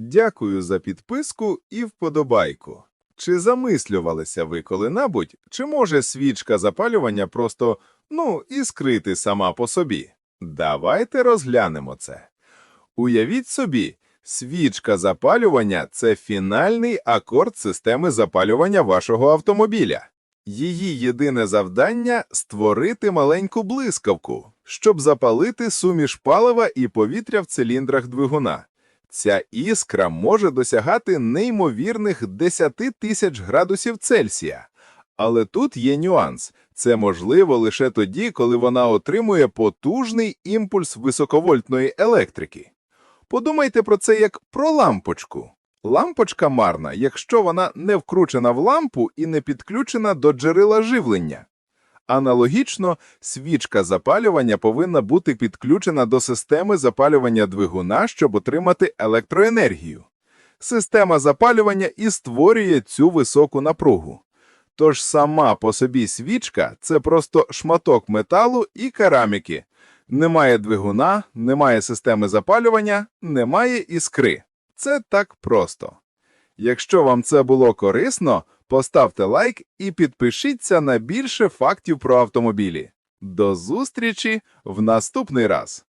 Дякую за підписку і вподобайку. Чи замислювалися ви коли-небудь, чи може свічка запалювання просто, ну, іскрити сама по собі? Давайте розглянемо це. Уявіть собі, свічка запалювання – це фінальний акорд системи запалювання вашого автомобіля. Її єдине завдання – створити маленьку блискавку, щоб запалити суміш палива і повітря в циліндрах двигуна. Ця іскра може досягати неймовірних 10 тисяч градусів Цельсія. Але тут є нюанс. Це можливо лише тоді, коли вона отримує потужний імпульс високовольтної електрики. Подумайте про це як про лампочку. Лампочка марна, якщо вона не вкручена в лампу і не підключена до джерела живлення. Аналогічно, свічка запалювання повинна бути підключена до системи запалювання двигуна, щоб отримати електроенергію. Система запалювання і створює цю високу напругу. Тож сама по собі свічка – це просто шматок металу і кераміки. Немає двигуна, немає системи запалювання, немає іскри. Це так просто. Якщо вам це було корисно, поставте лайк і підпишіться на більше фактів про автомобілі. До зустрічі в наступний раз!